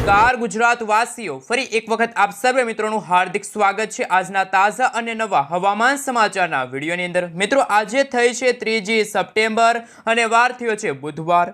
નમસ્કાર ગુજરાત વાસીઓ ફરી એક વખત આપ સર્વે મિત્રોનું હાર્દિક સ્વાગત છે આજના તાજા અને નવા હવામાન સમાચારના વિડીયોની અંદર. મિત્રો, આજે થઈ છે ત્રીજી સપ્ટેમ્બર અને વાર થયો છે બુધવાર.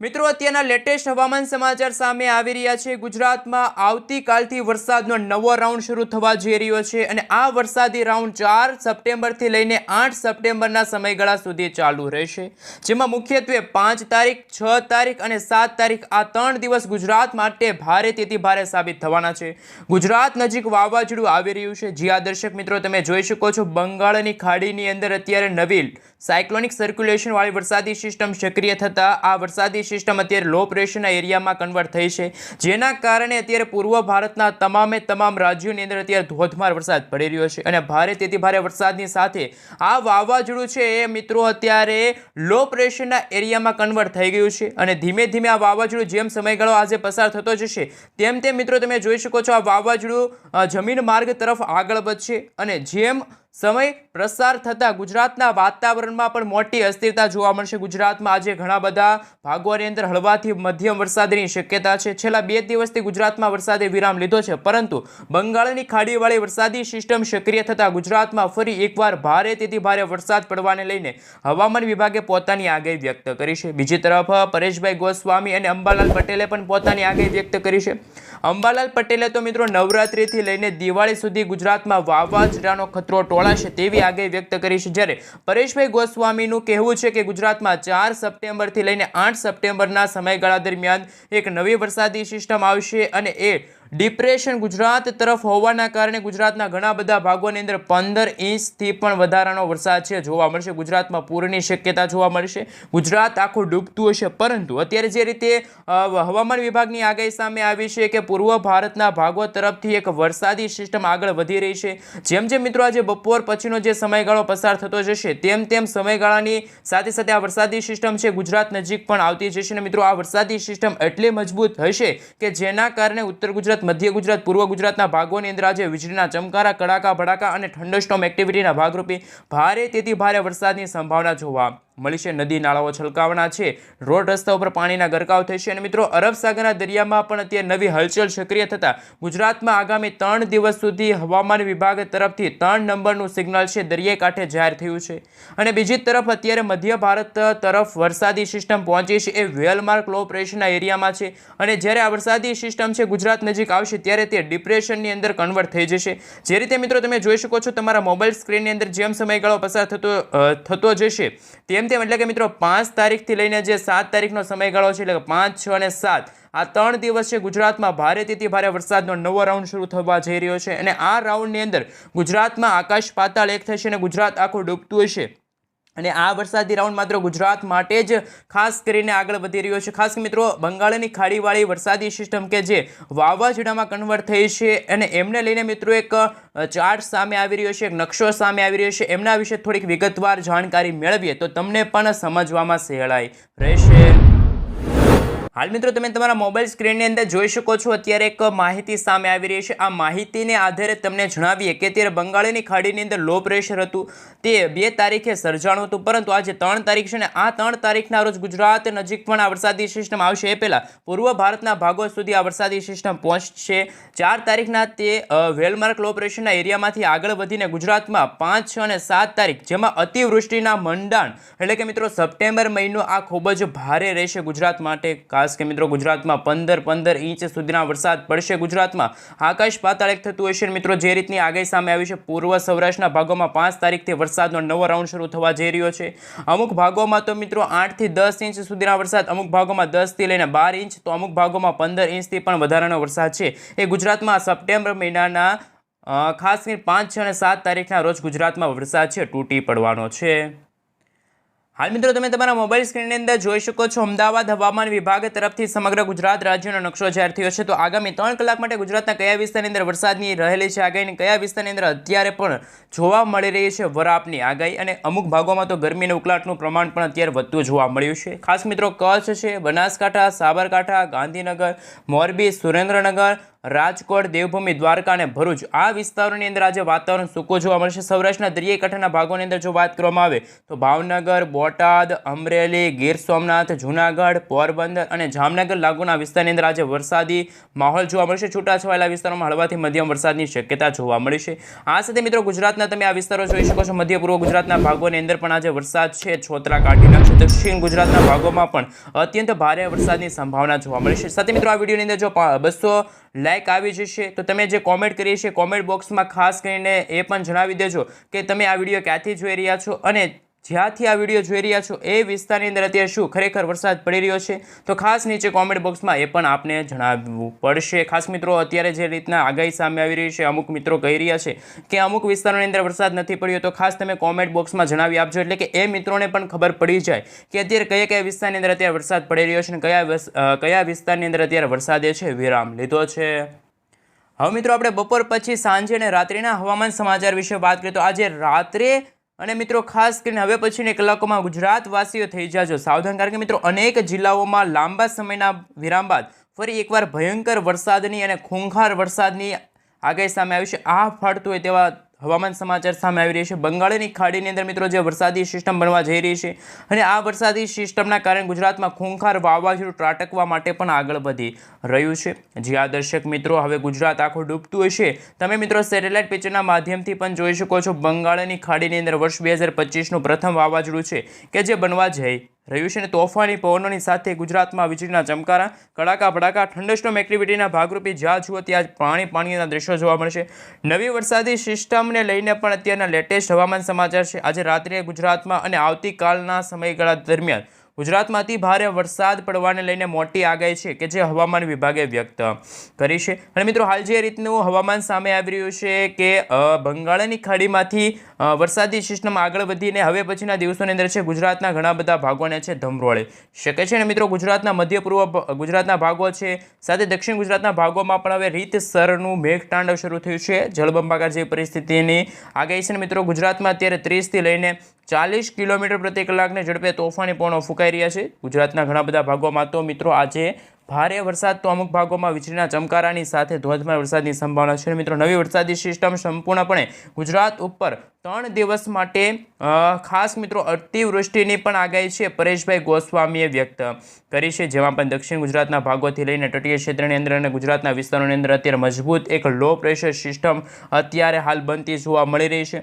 મિત્રો, અત્યારના લેટેસ્ટ હવામાન સમાચાર સામે આવી રહ્યા છે. ગુજરાતમાં આવતીકાલથી વરસાદનો નવો રાઉન્ડ શરૂ થવા જઈ રહ્યો છે અને આ વરસાદી રાઉન્ડ ચાર સપ્ટેમ્બરથી લઈને આઠ સપ્ટેમ્બરના સમયગાળા સુધી ચાલુ રહેશે. જેમાં મુખ્યત્વે પાંચ તારીખ, છ તારીખ અને સાત તારીખ આ ત્રણ દિવસ ગુજરાત માટે ભારે તેથી ભારે સાબિત થવાના છે. ગુજરાત નજીક વાવાઝોડું આવી રહ્યું છે. જ્યાં દર્શક મિત્રો, તમે જોઈ શકો છો, બંગાળની ખાડીની અંદર અત્યારે નવી સાયક્લોનિક સર્ક્યુલેશન વાળી વરસાદી સિસ્ટમ સક્રિય થતાં આ વરસાદી સિસ્ટમ અત્યારે લો પ્રેશરના એરિયામાં કન્વર્ટ થઈ છે. જેના કારણે અત્યારે પૂર્વ ભારતના તમામે તમામ રાજ્યોની અંદર અત્યારે ધોધમાર વરસાદ પડી રહ્યો છે અને ભારે તેથી ભારે વરસાદની સાથે આ વાવાઝોડું છે એ મિત્રો અત્યારે લો પ્રેશરના એરિયામાં કન્વર્ટ થઈ ગયું છે અને ધીમે ધીમે આ વાવાઝોડું જેમ સમયગાળો આજે પસાર થતો જશે તેમ તેમ મિત્રો તમે જોઈ શકો છો આ વાવાઝોડું જમીન માર્ગ તરફ આગળ વધશે અને જેમ સમય પ્રસાર થતાં ગુજરાતના વાતાવરણમાં પણ મોટી અસ્થિરતા જોવા મળશે. ગુજરાતમાં આજે ઘણા બધા ભાગોની અંદર હળવાથી મધ્યમ વરસાદની શક્યતા છે. છેલ્લા બે દિવસથી ગુજરાતમાં વરસાદે વિરામ લીધો છે. પરંતુ બંગાળની ખાડીવાળી વરસાદી સિસ્ટમ સક્રિય થતાં ગુજરાતમાં ફરી એકવાર ભારે તેથી ભારે વરસાદ પડવાને લઈને હવામાન વિભાગે પોતાની આગાહી વ્યક્ત કરી છે. બીજી તરફ પરેશભાઈ ગોસ્વામી અને અંબાલાલ પટેલે પણ પોતાની આગાહી વ્યક્ત કરી છે. અંબાલાલ પટેલે તો મિત્રો નવરાત્રિથી લઈને દિવાળી સુધી ગુજરાતમાં વાવાઝોડાનો ખતરો ટોળાશે તેવી આગાહી વ્યક્ત કરી છે જ્યારે પરેશભાઈ ગોસ્વામીનું કહેવું છે કે ગુજરાતમાં ચાર સપ્ટેમ્બરથી લઈને આઠ સપ્ટેમ્બરના સમયગાળા દરમિયાન એક નવી વરસાદી સિસ્ટમ આવશે અને એ ડિપ્રેશન ગુજરાત તરફ હોવાના કારણે ગુજરાતના ઘણા બધા ભાગોની અંદર પંદર ઇંચથી પણ વધારાનો વરસાદ છે જોવા મળશે. ગુજરાતમાં પૂરની શક્યતા જોવા મળશે. ગુજરાત આખું ડૂબતું હશે, પરંતુ અત્યારે જે રીતે હવામાન વિભાગની આગાહી સામે આવી છે કે પૂર્વ ભારતના ભાગો તરફથી એક વરસાદી સિસ્ટમ આગળ વધી રહી છે. જેમ જેમ મિત્રો આજે બપોર પછીનો જે સમયગાળો પસાર થતો જશે, તેમ તેમ સમયગાળાની સાથે સાથે આ વરસાદી સિસ્ટમ છે ગુજરાત નજીક પણ આવતી જશે. અને મિત્રો, આ વરસાદી સિસ્ટમ એટલી મજબૂત હશે કે જેના કારણે ઉત્તર ગુજરાત મધ્ય ગુજરાત, પૂર્વ ગુજરાતના ભાગોની અંદર આજે વીજળીના ચમકારા, કડાકા, ભડાકા અને થંડરસ્ટોમ એક્ટિવિટીના ભાગરૂપે ભારે, તેથી ભારે વરસાદની સંભાવના જોવા મળી છે. નદી નાળાઓ છલકાવાના છે. રોડ રસ્તા ઉપર પાણીના ગરકાવ થશે અને મિત્રો, અરબ સાગરના દરિયામાં પણ અત્યારે નવી હલચલ સક્રિય થતાં ગુજરાતમાં આગામી ત્રણ દિવસ સુધી હવામાન વિભાગ તરફથી ત્રણ નંબરનું સિગ્નલ છે. દરિયાઈ કાંઠે જાહેર થયું છે. અને બીજી તરફ અત્યારે મધ્ય ભારત તરફ વરસાદી સિસ્ટમ પહોંચી છે. એ વેલમાર્ક લો પ્રેશરના એરિયામાં છે. અને જ્યારે આ વરસાદી સિસ્ટમ છે ગુજરાત નજીક આવશે, ત્યારે તે ડિપ્રેશનની અંદર કન્વર્ટ થઈ જશે. જે રીતે મિત્રો તમે જોઈ શકો છો, તમારા મોબાઈલ સ્ક્રીનની અંદર જેમ સમયગાળો પસાર થતો થતો જશે, તેમ તેમ એટલે કે મિત્રો, પાંચ તારીખથી લઈને જે સાત તારીખનો સમયગાળો છે, એટલે કે પાંચ, છ અને સાત, આ ત્રણ દિવસ ગુજરાતમાં ભારેથી ભારે વરસાદનો નવો રાઉન્ડ શરૂ થવા જઈ રહ્યો છે. અને આ રાઉન્ડની અંદર ગુજરાતમાં આકાશ પાતાળ એક થશે અને ગુજરાત આખું ડૂબતું હશે. અને આ વરસાદી રાઉન્ડ માત્ર ગુજરાત માટે જ ખાસ કરીને આગળ વધી રહ્યો છે. ખાસ મિત્રો, બંગાળની ખાડીવાળી વરસાદી સિસ્ટમ કે જે વાવાઝોડામાં કન્વર્ટ થઈ છે અને એમને લઈને મિત્રો એક ચાર્ટ સામે આવી રહ્યો છે, એક નકશો સામે આવી રહ્યો છે. એમના વિશે થોડીક વિગતવાર જાણકારી મેળવીએ તો તમને પણ સમજવામાં સહેલાઈ રહેશે. હાલ મિત્રો, તમે તમારા મોબાઈલ સ્ક્રીનની અંદર જોઈ શકો છો, અત્યારે એક માહિતી સામે આવી રહી છે. આ માહિતીને આધારે તમને જણાવીએ કે અત્યારે બંગાળની ખાડીની અંદર લો પ્રેશર હતું, તે બે તારીખે સર્જાણું હતું, પરંતુ આજે ત્રણ તારીખ છે ને આ ત્રણ તારીખના રોજ ગુજરાત નજીક પણ આ વરસાદી સિસ્ટમ આવશે. એ પહેલાં પૂર્વ ભારતના ભાગો સુધી આ વરસાદી સિસ્ટમ પહોંચશે. ચાર તારીખના તે વેલમાર્ક લો પ્રેશરના એરિયામાંથી આગળ વધીને ગુજરાતમાં પાંચ, છ અને સાત તારીખ, જેમાં અતિવૃષ્ટિના મંડાણ, એટલે કે મિત્રો, સપ્ટેમ્બર મહિનો આ ખૂબ જ ભારે રહેશે ગુજરાત માટે ખાસ કે મિત્રો ગુજરાતમાં પંદર પંદર ઇંચ સુધીના વરસાદ પડશે ગુજરાતમાં. આકાશ પાતાળ એક થતું હશે મિત્રો, જે રીતની આગાહી સામે આવી છે, પૂર્વ સૌરાષ્ટ્રના ભાગોમાં પાંચ તારીખથી વરસાદનો નવો રાઉન્ડ શરૂ થવા જઈ રહ્યો છે. અમુક ભાગોમાં તો મિત્રો આઠથી દસ ઇંચ સુધીના વરસાદ, અમુક ભાગોમાં દસથી લઈને બાર ઇંચ, તો અમુક ભાગોમાં પંદર ઇંચથી પણ વધારાનો વરસાદ છે. એ ગુજરાતમાં સપ્ટેમ્બર મહિનાના ખાસ કરીને પાંચ છ અને સાત તારીખના રોજ ગુજરાતમાં વરસાદ છે, તૂટી પડવાનો છે. હાલ મિત્રો તમે તમારા મોબાઈલ સ્ક્રીનની અંદર જોઈ શકો છો, અમદાવાદ હવામાન વિભાગ તરફથી સમગ્ર ગુજરાત રાજ્યનો નકશો જાહેર થયો છે. તો આગામી ત્રણ કલાક માટે ગુજરાતના કયા વિસ્તારની અંદર વરસાદની રહેલી છે આગાહી કયા વિસ્તારની અંદર અત્યારે પણ જોવા મળી રહી છે વરાપની આગાહી? અને અમુક ભાગોમાં તો ગરમી ઉકલાટનું પ્રમાણ પણ અત્યારે વધતું જોવા મળ્યું છે. ખાસ મિત્રો કચ્છ છે, બનાસકાંઠા, સાબરકાંઠા, ગાંધીનગર, મોરબી, સુરેન્દ્રનગર રાજકોટ, દેવભૂમિ, દ્વારકા અને ભરૂચ. આ વિસ્તારોની અંદર આજે વાતાવરણ સૂકું જોવા મળશે સૌરાષ્ટ્રના દરિયાઈ કાંઠાના ભાગોની અંદર જો વાત કરવામાં આવે, તો ભાવનગર, બોટાદ, અમરેલી, ગીર સોમનાથ, જૂનાગઢ, પોરબંદર અને જામનગર લાગુના વિસ્તારની અંદર આજે વરસાદી માહોલ જોવા મળશે છૂટાછવાયેલા વિસ્તારોમાં હળવાથી મધ્યમ વરસાદની શક્યતા જોવા મળી છે. આ સાથે મિત્રો ગુજરાતના તમે આ વિસ્તારો જોઈ શકો છો. મધ્ય પૂર્વ ગુજરાતના ભાગોની અંદર પણ આજે વરસાદ છે. છોતરા કાઢી નાખશે દક્ષિણ ગુજરાતના ભાગોમાં પણ અત્યંત ભારે વરસાદની સંભાવના જોવા મળી છે. સાથે મિત્રો, આ વિડીયોની અંદર જો બસો લાઇક આવી જશે, તો તમે જે કોમેન્ટ કરી છે કોમેન્ટ બોક્સમાં ખાસ કરીને એ પણ જણાવી દેજો કે તમે આ વીડિયો ક્યાંથી જોઈ રહ્યા છો અને જ્યાંથી આ વીડિયો જોઈ રહ્યા છો એ વિસ્તારની અંદર અત્યારે શું ખરેખર વરસાદ પડી રહ્યો છે? તો ખાસ નીચે કોમેન્ટ બોક્સમાં એ પણ આપને જણાવવું પડશે. ખાસ મિત્રો, અત્યારે જે રીતના આગાહી સામે આવી રહી છે, અમુક મિત્રો કહી રહ્યા છે કે અમુક વિસ્તારોની અંદર વરસાદ નથી પડ્યો. તો ખાસ તમે કોમેન્ટ બોક્સમાં જણાવી આપજો. એટલે કે એ મિત્રોને પણ ખબર પડી જાય કે અત્યારે કયા કયા વિસ્તારની અંદર અત્યારે વરસાદ પડી રહ્યો છે અને કયા કયા વિસ્તારની અંદર અત્યારે વરસાદે છે વિરામ લીધો છે. હવે મિત્રો, આપણે બપોર પછી સાંજે અને રાત્રિના હવામાન સમાચાર વિશે વાત કરીએ તો આજે રાત્રે અને મિત્રો, ખાસ કરીને હવે પછીની કલાકોમાં ગુજરાતવાસીઓ થઈ જાજો. સાવધાન કારણ કે મિત્રો, અનેક જિલ્લાઓમાં લાંબા સમયના વિરામ બાદ ફરી એકવાર ભયંકર વરસાદની અને ખૂંખાર વરસાદની આગાહી સામે આવી છે. આ ફાટતું હોય તેવા હવામાન સમાચાર સામે આવી રહ્યા છે. બંગાળની ખાડીની અંદર મિત્રો જે વરસાદી સિસ્ટમ બનવા જઈ રહી છે અને આ વરસાદી સિસ્ટમના કારણે ગુજરાતમાં ખૂંખાર વાવાઝોડું ત્રાટકવા માટે પણ આગળ વધી રહ્યું છે. જે આ દર્શક મિત્રો, હવે ગુજરાત આખું ડૂબતું હશે તમે મિત્રો સેટેલાઇટ પિક્ચરના માધ્યમથી પણ જોઈ શકો છો. બંગાળની ખાડીની અંદર વર્ષ બે હજાર પચીસનું પ્રથમ વાવાઝોડું છે કે જે બનવા જઈ રહ્યું છે અને તોફાની પવનોની સાથે ગુજરાતમાં વીજળીના ચમકારા, કડાકા ભડાકા થંડરસ્ટોમ એક્ટિવિટીના ભાગરૂપે જ્યાં જુઓ ત્યાં પાણી પાણીના દ્રશ્યો જોવા મળશે નવી વરસાદી સિસ્ટમને લઈને પણ અત્યારના લેટેસ્ટ હવામાન સમાચાર છે. આજે રાત્રે ગુજરાતમાં અને આવતીકાલના સમયગાળા દરમિયાન ગુજરાતમાં અતિ ભારે વરસાદ પડવાને લઈને મોટી આગાહી છે કે જે હવામાન વિભાગે વ્યક્ત કરી છે. અને મિત્રો, હાલ જે રીતનું હવામાન સામે આવી રહ્યું છે કે બંગાળની ખાડીમાંથી વરસાદી સિસ્ટમ આગળ વધીને હવે પછીના દિવસોની અંદર છે ગુજરાતના ઘણા બધા ભાગોને છે ધમરોળે શકે છે. અને મિત્રો, ગુજરાતના મધ્ય પૂર્વ ગુજરાતના ભાગો છે, સાથે દક્ષિણ ગુજરાતના ભાગોમાં પણ હવે રીતસરનું મેઘતાંડવ શરૂ થયું છે. જળબંબાકાર જેવી પરિસ્થિતિની આગાહી છે મિત્રો, ગુજરાતમાં અત્યારે ત્રીસથી લઈને ચાલીસ કિલોમીટર પ્રતિ કલાકની ઝડપે તોફાની પવનો ફૂંકાઈ રહ્યા છે. ગુજરાતના ઘણા બધા ભાગોમાં તો મિત્રો આજે ભારે વરસાદ, તો અમુક ભાગોમાં વીજળીના ચમકારાની સાથે ધોધમાર વરસાદની સંભાવના છે. મિત્રો, નવી વરસાદી સિસ્ટમ સંપૂર્ણપણે ગુજરાત ઉપર ત્રણ દિવસ માટે ખાસ મિત્રો અતિવૃષ્ટિની પણ આગાહી છે. પરેશભાઈ ગોસ્વામીએ વ્યક્ત કરી છે. જેમાં પણ દક્ષિણ ગુજરાતના ભાગોથી લઈને તટીય ક્ષેત્રની અંદર અને ગુજરાતના વિસ્તારોની અંદર અત્યારે મજબૂત એક લો પ્રેશર સિસ્ટમ અત્યારે હાલ બનતી જોવા મળી રહી છે.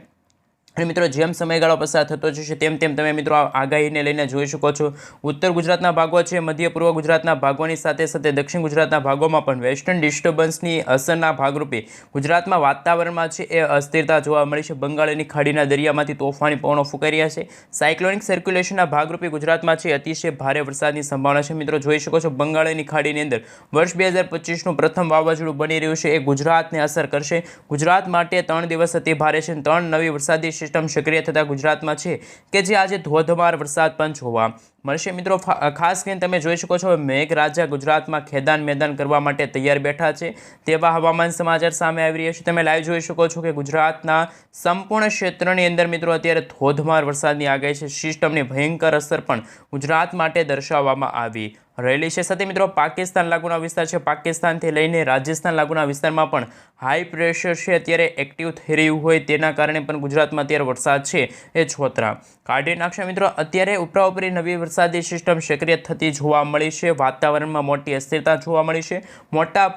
અને મિત્રો, જેમ સમયગાળો પસાર થતો જશે તેમ તેમ તમે મિત્રો આગાહીને લઈને જોઈ શકો છો. ઉત્તર ગુજરાતના ભાગો છે, મધ્ય પૂર્વ ગુજરાતના ભાગોની સાથે સાથે દક્ષિણ ગુજરાતના ભાગોમાં પણ વેસ્ટર્ન ડિસ્ટર્બન્સની અસરના ભાગરૂપે ગુજરાતમાં વાતાવરણમાં છે એ અસ્થિરતા જોવા મળી છે. બંગાળની ખાડીના દરિયામાંથી તોફાની પવનો ફૂંકાઈ રહ્યા છે. સાયક્લોનિક સર્ક્યુલેશનના ભાગરૂપે ગુજરાતમાં છે, અતિશય ભારે વરસાદની સંભાવના છે. મિત્રો, જોઈ શકો છો, બંગાળની ખાડીની અંદર વર્ષ બે હજાર પચીસનું પ્રથમ વાવાઝોડું બની રહ્યું છે. એ ગુજરાતને અસર કરશે. ગુજરાત માટે ત્રણ દિવસ અતિ ભારે છે ત્રણ નવી વરસાદી સિસ્ટમ સક્રિય થતાં ગુજરાતમાં છે કે જે આજે ધોધમાર વરસાદ પણ જોવા મળશે. મિત્રો ખાસ કરીને તમે જોઈ શકો છો, મેઘરાજા ગુજરાતમાં ખેદાન મેદાન કરવા માટે તૈયાર બેઠા છે. તેવા હવામાન સમાચાર સામે આવી રહ્યા છે. તમે લાઈવ જોઈ શકો છો કે ગુજરાતના સંપૂર્ણ ક્ષેત્રની અંદર મિત્રો અત્યારે ધોધમાર વરસાદની આગાહી છે. સિસ્ટમની ભયંકર અસર પણ ગુજરાત માટે દર્શાવવામાં આવી રહેલી છે. સાથે મિત્રો, પાકિસ્તાન લાગુના વિસ્તાર છે. પાકિસ્તાનથી લઈને રાજસ્થાન લાગુના વિસ્તારમાં પણ હાઈ પ્રેશર છે. અત્યારે એક્ટિવ થઈ રહ્યું હોય તેના કારણે પણ ગુજરાતમાં અત્યારે વરસાદ છે એ છોતરા કાઢી નાખશે મિત્રો. અત્યારે ઉપરા ઉપરી નવી વરસાદી સિસ્ટમ સક્રિય થતી જોવા મળી છે. વાતાવરણમાં મોટી અસ્થિરતા જોવા મળી છે. મોટા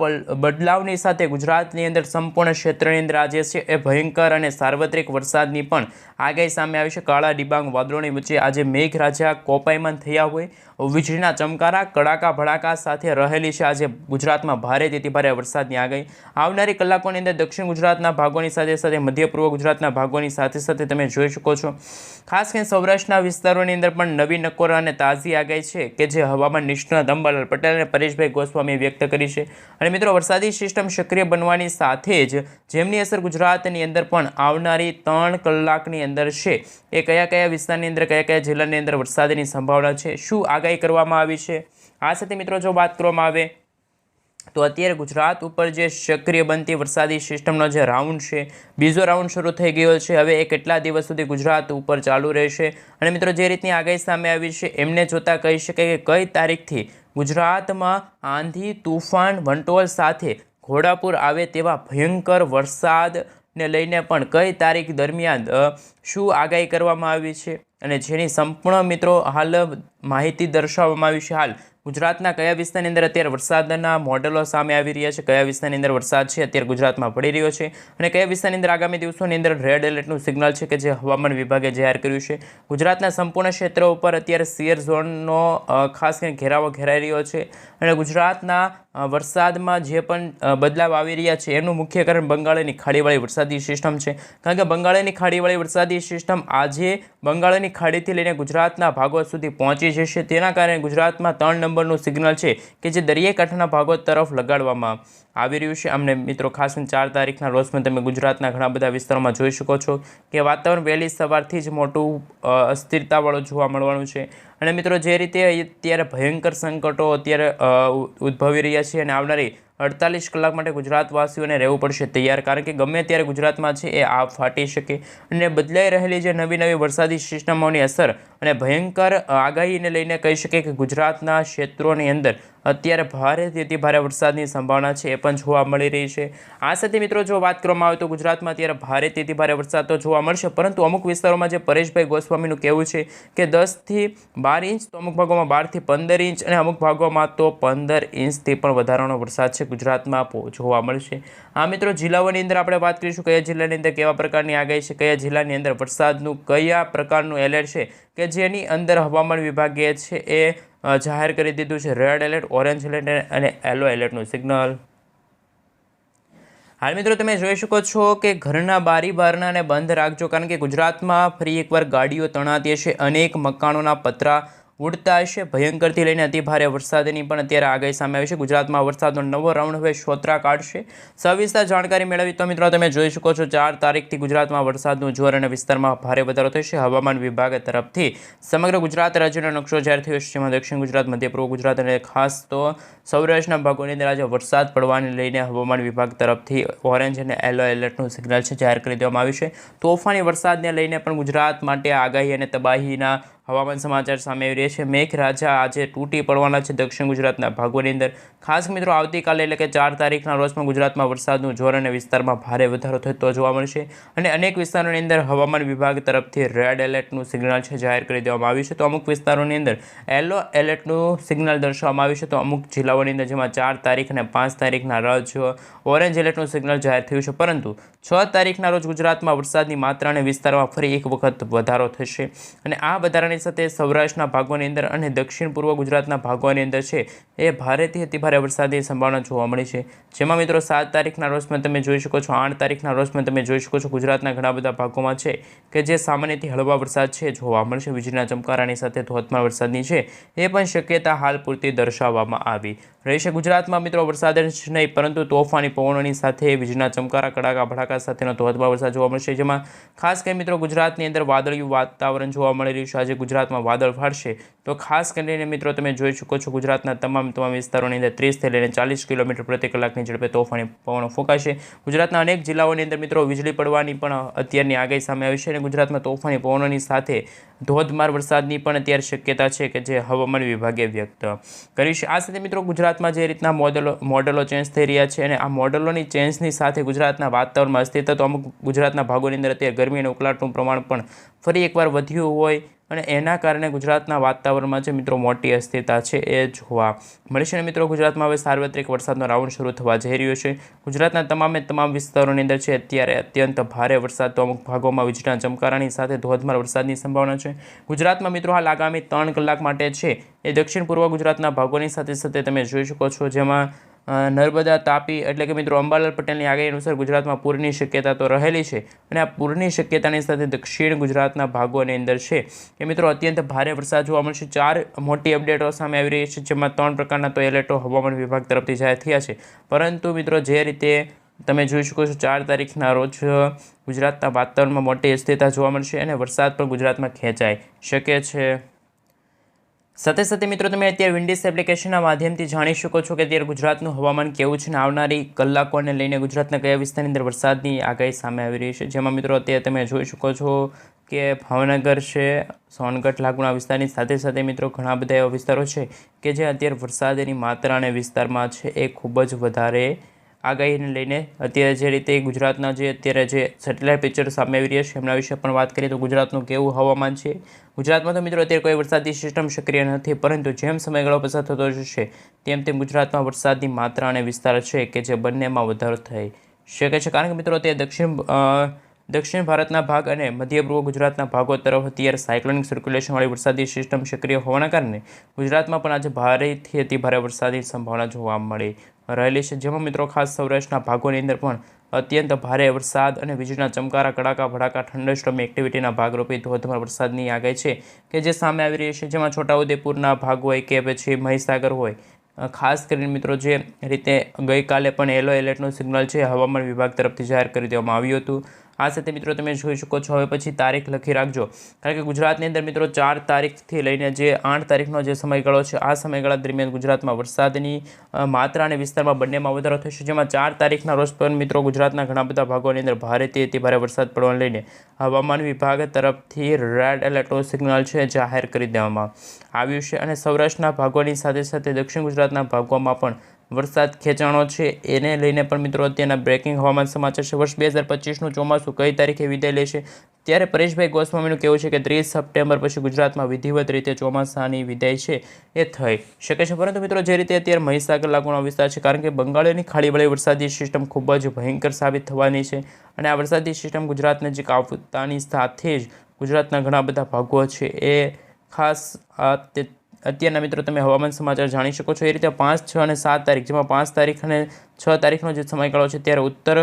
બદલાવની સાથે ગુજરાતની અંદર સંપૂર્ણ ક્ષેત્રની અંદર આજે છે એ ભયંકર અને સાર્વત્રિક વરસાદની પણ આગાહી સામે આવી છે. કાળા ડિબાંગ વાદળોની વચ્ચે આજે મેઘરાજા કોપાયમાન થયા હોય. વીજળીના ચમકારા, કડાકા ભડાકા સાથે રહેલી છે. આજે ગુજરાતમાં ભારે તેથી ભારે વરસાદની આગાહી. આવનારી કલાકોની અંદર દક્ષિણ ગુજરાતના ભાગોની સાથે સાથે મધ્ય પૂર્વ ગુજરાતના ભાગોની સાથે સાથે તમે જોઈ શકો છો. ખાસ કરીને સૌરાષ્ટ્રના વિસ્તારોની અંદર પણ નવી નકોર અને તાજી આગાહી છે કે જે હવામાન નિષ્ણાત અંબાલાલ પટેલ અને પરેશભાઈ ગોસ્વામીએ વ્યક્ત કરી છે. અને મિત્રો, વરસાદી સિસ્ટમ સક્રિય બનવાની સાથે જ જેમની અસર ગુજરાતની અંદર પણ આવનારી ત્રણ કલાકની અંદર છે. એ કયા કયા વિસ્તારની અંદર, કયા કયા જિલ્લાની અંદર વરસાદની સંભાવના છે? શું આગાહી કરવામાં આવી છે. આ સાથે મિત્રો જો વાત કરવામાં આવે, તો અત્યારે ગુજરાત ઉપર જે સક્રિય બનતી વરસાદી સિસ્ટમનો જે રાઉન્ડ છે, બીજો રાઉન્ડ શરૂ થઈ ગયો છે. હવે એ કેટલા દિવસ સુધી ગુજરાત ઉપર ચાલુ રહેશે? અને મિત્રો જે રીતની આગાહી સામે આવી છે, એમને જોતાં કહી શકાય કે કઈ તારીખથી ગુજરાતમાં આંધી, તુફાન, વંટોળ સાથે ઘોડાપુર આવે તેવા ભયંકર વરસાદને લઈને પણ કઈ તારીખ દરમિયાન શું આગાહી કરવામાં આવી છે? અને જેની સંપૂર્ણ મિત્રો હાલ માહિતી દર્શાવવામાં આવી છે હાલ. ગુજરાતના કયા વિસ્તારની અંદર અત્યારે વરસાદના મોડેલો સામે આવી રહ્યા છે? કયા વિસ્તારની અંદર વરસાદ છે? અત્યારે ગુજરાતમાં પડી રહ્યો છે. અને કયા વિસ્તારની અંદર આગામી દિવસોની અંદર રેડ એલર્ટનું સિગ્નલ છે કે જે હવામાન વિભાગે જાહેર કર્યું છે? ગુજરાતના સંપૂર્ણ ક્ષેત્રો ઉપર અત્યારે સિયર ઝોનનો ખાસ કરીને ઘેરાવો ઘેરાઈ રહ્યો છે. અને ગુજરાતના વરસાદમાં જે પણ બદલાવ આવી રહ્યા છે, એનું મુખ્ય કારણ બંગાળની ખાડીવાળી વરસાદી સિસ્ટમ છે. કારણ કે બંગાળની ખાડીવાળી વરસાદી સિસ્ટમ આજે બંગાળની ખાડીથી લઈને ગુજરાતના ભાગો સુધી પહોંચી જશે. તેના કારણે ગુજરાતમાં ત્રણ નંબરનું સિગ્નલ છે કે જે દરિયાકાંઠાના ભાગો તરફ લગાડવામાં આવી રહ્યું છે. અમને મિત્રો ખાસ ચાર તારીખના રોજમાં તમે ગુજરાતના ઘણા બધા વિસ્તારોમાં જોઈ શકો છો કે વાતાવરણ વહેલી સવારથી જ મોટું અસ્થિરતાવાળું જોવા મળવાનું છે. અને મિત્રો જે રીતે અત્યારે ભયંકર સંકટો અત્યારે ઉદ્ભવી રહ્યા છે અને આવનારી અડતાલીસ કલાક માટે ગુજરાતવાસીઓને રહેવું પડશે તૈયાર, કારણ કે ગમે ત્યારે ગુજરાતમાં છે એ આ ફાટી શકે. અને બદલાઈ રહેલી જે નવી નવી વરસાદી સિસ્ટમોની અસર અને ભયંકર આગાહીને લઈને કહી શકીએ કે ગુજરાતના ક્ષેત્રોની અંદર અત્યારે ભારેથી અતિ ભારે વરસાદની સંભાવના છે એ પણ જોવા મળી રહી છે. આ સાથે મિત્રો જો વાત કરવામાં આવે તો ગુજરાતમાં અત્યારે ભારેથી અતિ ભારે વરસાદ તો જોવા મળશે, પરંતુ અમુક વિસ્તારોમાં જે પરેશભાઈ ગોસ્વામીનું કહેવું છે કે દસથી બાર ઇંચ તો અમુક ભાગોમાં બારથી પંદર ઇંચ અને અમુક ભાગોમાં તો પંદર ઇંચથી પણ વધારાનો વરસાદ છે. ગુજરાતમાં જોવા મળશે. આ મિત્રો, જિલ્લાઓની અંદર આપણે વાત કરીશું કયા જિલ્લાની અંદર કેવા પ્રકારની આગાહી છે, કયા જિલ્લાની અંદર વરસાદનું કયા પ્રકારનું એલર્ટ છે, કે જેની અંદર હવામાન વિભાગે છે એ જાહેર કરી દીધું છે, રેડ એલર્ટ, ઓરેન્જ એલર્ટ અને યલો એલર્ટનું સિગ્નલ. હાલ મિત્રો, તમે જોઈ શકો છો કે ઘરના બારી બારણાને બંધ રાખજો, કારણ કે ગુજરાતમાં ફરી એકવાર ગાડીઓ તણાતી છે અનેક મકાનોના પતરા ઉડતા હશે. ભયંકરથી લઈને અતિ ભારે વરસાદની પણ અત્યારે આગાહી સામે આવી છે. ગુજરાતમાં વરસાદનો નવો રાઉન્ડ હવે શોત્રા કાઢશે. સવિસ્તાર જાણકારી મેળવી તો મિત્રો તમે જોઈ શકો છો, ચાર તારીખથી ગુજરાતમાં વરસાદનું જોર અને વિસ્તારમાં ભારે વધારો થશે હવામાન વિભાગ તરફથી સમગ્ર ગુજરાત રાજ્યનો નકશો જાહેર થયો છે, જેમાં દક્ષિણ ગુજરાત મધ્યપૂર્વ ગુજરાત અને ખાસ તો સૌરાષ્ટ્રના ભાગોની અંદર આજે વરસાદ પડવાને લઈને હવામાન વિભાગ તરફથી ઓરેન્જ અને યલો એલર્ટનું સિગ્નલ છે, જાહેર કરી દેવામાં આવ્યું છે. તોફાની વરસાદને લઈને પણ ગુજરાત માટે આગાહી અને તબાહીના હવામાન સમાચાર સામે આવી રહ્યા છે. મેઘરાજા આજે તૂટી પડવાના છે દક્ષિણ ગુજરાતના ભાગોની અંદર. ખાસ મિત્રો, આવતીકાલે એટલે કે ચાર તારીખના રોજ પણ ગુજરાતમાં વરસાદનું જોર અને વિસ્તારમાં ભારે વધારો થતો જોવા મળશે. અને અનેક વિસ્તારોની અંદર હવામાન વિભાગ તરફથી રેડ એલર્ટનું સિગ્નલ છે જાહેર કરી દેવામાં આવ્યું છે. તો અમુક વિસ્તારોની અંદર યલો એલર્ટનું સિગ્નલ દર્શાવવામાં આવ્યું છે. તો અમુક જિલ્લાઓની અંદર જેમાં ચાર તારીખ અને પાંચ તારીખના રોજ ઓરેન્જ એલર્ટનું સિગ્નલ જાહેર થયું છે. પરંતુ છ તારીખના રોજ ગુજરાતમાં વરસાદની માત્રા અને વિસ્તારમાં ફરી એક વખત વધારો થશે. અને આ વધારાની સાથે સૌરાષ્ટ્રના ભાગોની અંદર અને દક્ષિણ પૂર્વ ગુજરાતના ભાગોની અંદર છે. એ ભારેથી અતિભારે વરસાદની સંભાવના જોવા મળી છે. જેમાં મિત્રો સાત તારીખના રોજમાં તમે જોઈ શકો છો, આઠ તારીખના રોજમાં તમે જોઈ શકો છો ગુજરાતના ઘણા બધા ભાગોમાં છે કે જે સામાન્યથી હળવા વરસાદ છે જોવા મળશે. વીજળીના ચમકારાની સાથે ધોધમાર વરસાદની છે એ પણ શક્યતા હાલ પૂરતી દર્શાવવામાં આવી. રહેશે ગુજરાતમાં મિત્રો વરસાદ જ નહીં, પરંતુ તોફાની પવનોની સાથે વીજળીના ચમકારા, કડાકા, ભડાકા સાથેનો ધોધમાર વરસાદ જોવા મળશે. જેમાં ખાસ કરી મિત્રો ગુજરાતની અંદર વાદળિયું વાતાવરણ જોવા મળી રહ્યું છે. આજે ગુજરાતમાં વાદળ ફાળશે તો ખાસ કરીને મિત્રો તમે જોઈ શકો છો ગુજરાતના તમામ તમામ વિસ્તારોની અંદર ત્રીસથી લઈને ચાલીસ કિલોમીટર પ્રતિ કલાકની ઝડપે તોફાની પવનો ફૂંકાશે. ગુજરાતના અનેક જિલ્લાઓની અંદર મિત્રો વીજળી પડવાની પણ અત્યારની આગાહી સામે આવી છે અને ગુજરાતમાં તોફાની પવનોની સાથે ધોધમાર વરસાદની પણ અત્યારે શક્યતા છે કે જે હવામાન વિભાગે વ્યક્ત કરી છે. આ સાથે મિત્રો ગુજરાતમાં જે રીતના મોડેલો મોડેલો ચેન્જ થઈ રહ્યા છે અને આ મોડેલોની ચેન્જની સાથે ગુજરાતના વાતાવરણમાં અસ્તિત્વ તો અમુક ગુજરાતના ભાગોની અંદર અત્યારે ગરમી અને ઉકળાટનું પ્રમાણ પણ ફરી એકવાર વધ્યું હોય અને એના કારણે ગુજરાતના વાતાવરણમાં જે મિત્રો મોટી અસ્થિરતા છે એ જોવા મળે છે. અને મિત્રો, ગુજરાતમાં હવે સાર્વત્રિક વરસાદનો રાઉન્ડ શરૂ થવા જઈ રહ્યો છે. ગુજરાતના તમામે તમામ વિસ્તારોની અંદર છે, અત્યારે અત્યંત ભારે વરસાદ તો અમુક ભાગોમાં વીજળીના ચમકારાની સાથે ધોધમાર વરસાદની સંભાવના છે. ગુજરાતમાં મિત્રો, હાલ આગામી ત્રણ કલાક માટે છે એ દક્ષિણ પૂર્વ ગુજરાતના ભાગોની સાથે સાથે તમે જોઈ શકો છો, જેમાં નર્મદા તાપી એટલે કે મિત્રો અંબાલાલ પટેલની આગાહી અનુસાર ગુજરાતમાં પૂરની શક્યતા તો રહેલી છે અને આ પૂરની શક્યતાની સાથે દક્ષિણ ગુજરાતના ભાગોની અંદર છે. કે મિત્રો અત્યંત ભારે વરસાદ જોવા મળશે. ચાર મોટી અપડેટો સામે આવી રહી છે, જેમાં ત્રણ પ્રકારના તો એલર્ટો હવામાન વિભાગ તરફથી જાહેર થયા છે. પરંતુ મિત્રો જે રીતે તમે જોઈ શકો છો, ચાર તારીખના રોજ ગુજરાતના વાતાવરણમાં મોટી અસ્થિરતા જોવા મળશે અને વરસાદ પણ ગુજરાતમાં ખેંચાઈ શકે છે. સાથે સાથે મિત્રો, તમે અત્યારે વિન્ડીઝ એપ્લિકેશનના માધ્યમથી જાણી શકો છો કે અત્યારે ગુજરાતનું હવામાન કેવું છે અને આવનારી કલાકોને લઈને ગુજરાતના કયા વિસ્તારની અંદર વરસાદની આગાહી સામે આવી રહી છે. જેમાં મિત્રો, અત્યારે તમે જોઈ શકો છો કે ભાવનગર છે, સોનગઢ લાગુના વિસ્તારની સાથે સાથે મિત્રો, ઘણા બધા એવા વિસ્તારો છે કે જે અત્યારે વરસાદની માત્રા અને વિસ્તારમાં છે એ ખૂબ જ વધારે આગાહીને લઈને અત્યારે જે રીતે ગુજરાતના જે અત્યારે જે સેટેલાઇટ પિક્ચર સામે આવી રહ્યા છે, એમના વિશે પણ વાત કરીએ તો ગુજરાતનું કેવું હવામાન છે. ગુજરાતમાં તો મિત્રો અત્યારે કોઈ વરસાદી સિસ્ટમ સક્રિય નથી, પરંતુ જેમ સમયગાળો પસાર થતો જશે, તેમ તેમ ગુજરાતમાં વરસાદની માત્રા અને વિસ્તાર છે કે જે બંનેમાં વધારો થઈ શકે છે. કારણ કે મિત્રો તે દક્ષિણ દક્ષિણ ભારતના ભાગ અને મધ્ય પૂર્વ ગુજરાતના ભાગો તરફ અત્યારે સાયક્લોનિક સર્ક્યુલેશનવાળી વરસાદી સિસ્ટમ સક્રિય હોવાના કારણે ગુજરાતમાં પણ આજે ભારેથી અતિ ભારે વરસાદની સંભાવના જોવા મળી રહેલી છે. જેમાં મિત્રો ખાસ સૌરાષ્ટ્રના ભાગોની અંદર પણ અત્યંત ભારે વરસાદ અને વીજળીના ચમકારા કડાકા, ભડાકા ઠંડસ્ટોમી એક્ટિવિટીના ભાગરૂપે ધોધમાર વરસાદની આગાહી છે કે જે સામે આવી રહી છે. જેમાં છોટાઉદેપુરના ભાગ હોય કે પછી મહીસાગર હોય ખાસ કરીને મિત્રો જે રીતે ગઈકાલે પણ યલો એલર્ટનું સિગ્નલ છે, હવામાન વિભાગ તરફથી જાહેર કરી દેવામાં આવ્યું હતું. આ સાથે મિત્રો તમે જોઈ શકો છો. હવે પછી તારીખ લખી રાખજો. કારણ કે ગુજરાતની અંદર મિત્રો ચાર તારીખથી લઈને જે આઠ તારીખનો જે સમયગાળો છે, આ સમયગાળા દરમિયાન ગુજરાતમાં વરસાદની માત્રા અને વિસ્તારમાં બંનેમાં વધારો થશે જેમાં ચાર તારીખના રોજ પણ મિત્રો ગુજરાતના ઘણા બધા ભાગોની અંદર ભારેથી અતિ ભારે વરસાદ પડવાને લઈને હવામાન વિભાગ તરફથી રેડ એલર્ટનું સિગ્નલ છે જાહેર કરી દેવામાં આવ્યું છે. અને સૌરાષ્ટ્રના ભાગોની સાથે સાથે દક્ષિણ ગુજરાતના ભાગોમાં પણ વરસાદ ખેંચાણો છે. એને લઈને પણ મિત્રો અત્યારના બ્રેકિંગ હવામાન સમાચાર છે. વર્ષ બે હજાર પચીસનું ચોમાસું કઈ તારીખે વિદાય લેશે? ત્યારે પરેશભાઈ ગોસ્વામીનું કહેવું છે કે ત્રીસ સપ્ટેમ્બર પછી ગુજરાતમાં વિધિવત રીતે ચોમાસાની વિદાય છે એ થઈ શકે છે. પરંતુ મિત્રો જે રીતે અત્યારે મહીસાગર લાગુનો વિસ્તાર છે, કારણ કે બંગાળની ખાડીવાળી વરસાદી સિસ્ટમ ખૂબ જ ભયંકર સાબિત થવાની છે અને આ વરસાદી સિસ્ટમ ગુજરાત નજીક આવતાની સાથે જ ગુજરાતના ઘણા બધા ભાગો છે. એ ખાસ આ અત્યારના મિત્રો તમે હવામાન સમાચાર જાણી શકો છો. એ રીતે પાંચ, છ અને સાત તારીખ, જેમાં પાંચ તારીખ અને છ તારીખનો જે સમયગાળો છે, ત્યારે ઉત્તર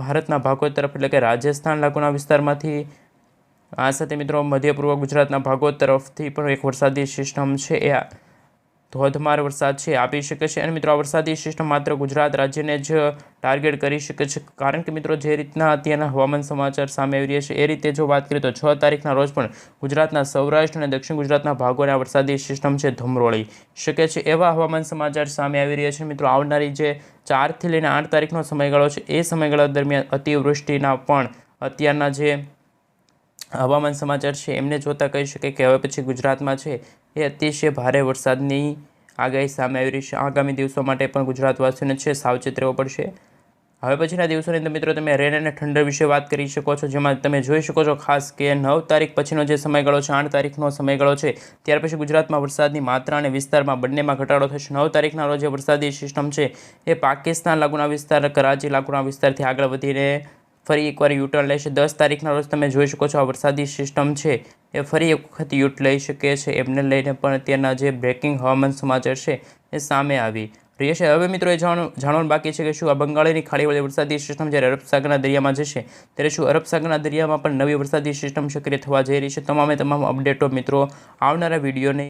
ભારતના ભાગો તરફ એટલે કે રાજસ્થાન લાગુના વિસ્તારમાંથી, આ સાથે મિત્રો મધ્ય પૂર્વ ગુજરાતના ભાગો તરફથી પણ એક વરસાદી સિસ્ટમ છે. એ ધોધમાર વરસાદ છે આપી શકે છે. અને મિત્રો, આ વરસાદી સિસ્ટમ માત્ર ગુજરાત રાજ્યને જ ટાર્ગેટ કરી શકે છે. કારણ કે મિત્રો, જે રીતના અત્યારના હવામાન સમાચાર સામે આવી રહ્યા છે, એ રીતે જો વાત કરીએ તો છ તારીખના રોજ પણ ગુજરાતના સૌરાષ્ટ્ર અને દક્ષિણ ગુજરાતના ભાગોને આ વરસાદી સિસ્ટમ છે ધમરોળી શકે છે એવા હવામાન સમાચાર સામે આવી રહ્યા છે. મિત્રો, આવનારી જે ચારથી લઈને આઠ તારીખનો સમયગાળો છે, એ સમયગાળા દરમિયાન અતિવૃષ્ટિના પણ અત્યારના જે હવામાન સમાચાર છે, એમને જોતાં કહી શકે કે હવે પછી ગુજરાતમાં છે એ અતિશય ભારે વરસાદની આગાહી સામે આવી રહી છે. આગામી દિવસો માટે પણ ગુજરાતવાસીઓને છે સાવચેત રહેવું પડશે. હવે પછીના દિવસોની અંદર મિત્રો તમે રેન અને ઠંડર વિશે વાત કરી શકો છો, જેમાં તમે જોઈ શકો છો ખાસ કે નવ તારીખ પછીનો જે સમયગાળો છે, આઠ તારીખનો સમયગાળો છે, ત્યાર પછી ગુજરાતમાં વરસાદની માત્રા અને વિસ્તારમાં બંનેમાં ઘટાડો થશે. નવ તારીખના રોજ વરસાદી સિસ્ટમ છે, એ પાકિસ્તાન લાગુના વિસ્તાર કરાચી લાગુના વિસ્તારથી આગળ વધીને ફરી એકવાર યુટર્ન લેશે દસ તારીખના રોજ તમે જોઈ શકો છો આ વરસાદી સિસ્ટમ છે. એ ફરી એક વખત યુટ લઈ શકે છે. એમને લઈને પણ અત્યારના જે બ્રેકિંગ હવામાન સમાચાર છે એ સામે આવી રહી છે. હવે મિત્રો એ જાણવું, જાણવાનું બાકી છે કે શું આ બંગાળની ખાડીવાળી વરસાદી સિસ્ટમ જ્યારે અરબ સાગરના દરિયામાં જશે, ત્યારે શું અરબ દરિયામાં પણ નવી વરસાદી સિસ્ટમ સક્રિય થવા જઈ રહી છે? તમામે તમામ અપડેટો મિત્રો આવનારા વિડીયોને